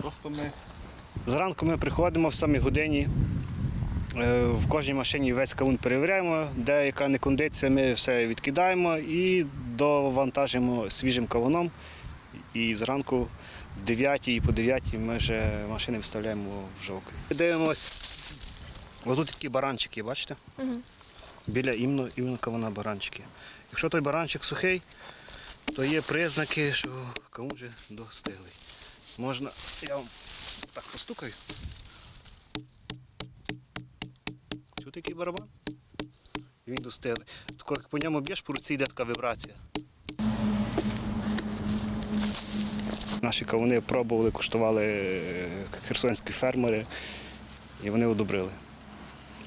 Просто ми Зранку ми приходимо в самій годині. е, В кожній машині весь кавун перевіряємо, де яка не кондиція, ми все відкидаємо і довантажимо свіжим кавуном. І зранку в 9 і по 9 ми вже машини вставляємо в жовки. Дивимось. Отут такі баранчики, бачите? Біля іменно, іменно кавуна баранчики. Якщо той баранчик сухий, то є признаки, що кавун вже достиглий. Можна, я вам так постукаю. Чути який барабан? Він. Тако, як по ньому б'єш, по руці йде така вібрація. Наші кавуни пробували, куштували е, херсонські фермери, і вони одобрили,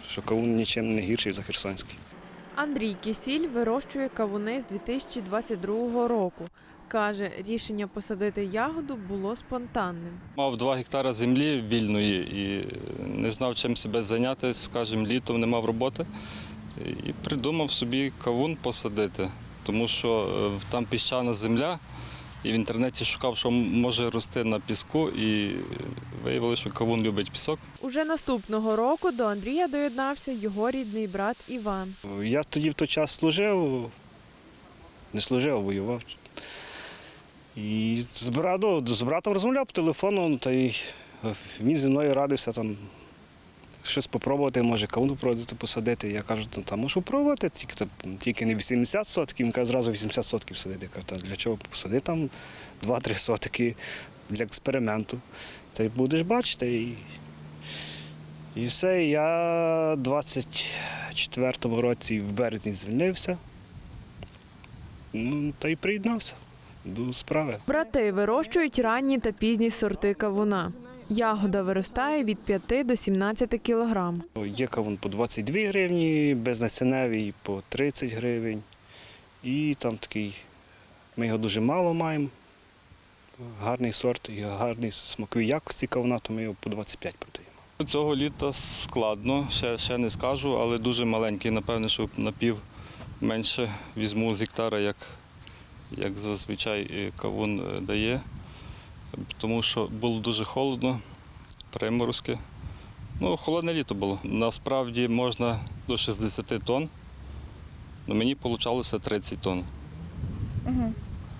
що кавун нічим не гірший за херсонський. Андрій Кисіль вирощує кавуни з 2022 року. Каже, рішення посадити ягоду було спонтанним. мав 2 гектара землі вільної і не знав, чим себе зайняти, скажімо, літом не мав роботи. І придумав собі кавун посадити, тому що е, там піщана земля, і в інтернеті шукав, що може рости на піску, і виявилося, що кавун любить пісок. Уже наступного року до Андрія доєднався його рідний брат Іван. Я тоді в той час служив, не служив, а воював. І з, братом, з братом розмовляв по телефону, та й він зі мною радився там щось спробувати, може кавун продати, посадити. Я кажу, ну, там можу пробувати, тільки, тільки не 80 сотків, він каже, зразу 80 сотків садити. Я кажу, «Та для чого посади там 2-3 сотки для експерименту. Та й будеш бачити. І, і все, я 24-му році в березні звільнився. Ну, та й приєднався до справи. Брати вирощують ранні та пізні сорти кавуна. Ягода виростає від 5 до 17 кілограм. Є кавун по 22 гривні, безнасіневий по 30 гривень. І там такий, ми його дуже мало маємо. Гарний сорт і гарний смакові якості кавуна, то ми його по 25 продаємо. Цього літа складно, ще, ще не скажу, але дуже маленький. Напевне, що на пів менше візьму з гектара, як, як зазвичай кавун е, дає. Тому що було дуже холодно, приморозки. Ну, холодне літо було. Насправді можна до 60 тонн, але мені вийшло 30 тонн.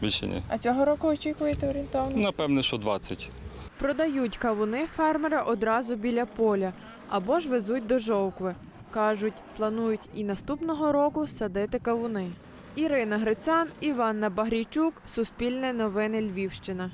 Більше ні. А цього року очікуєте орієнтовно? Напевне, що 20. Продають кавуни фермери одразу біля поля або ж везуть до жовкви. Кажуть, планують і наступного року садити кавуни. Ірина Грицан, Іванна Багрійчук, Суспільне новини Львівщина.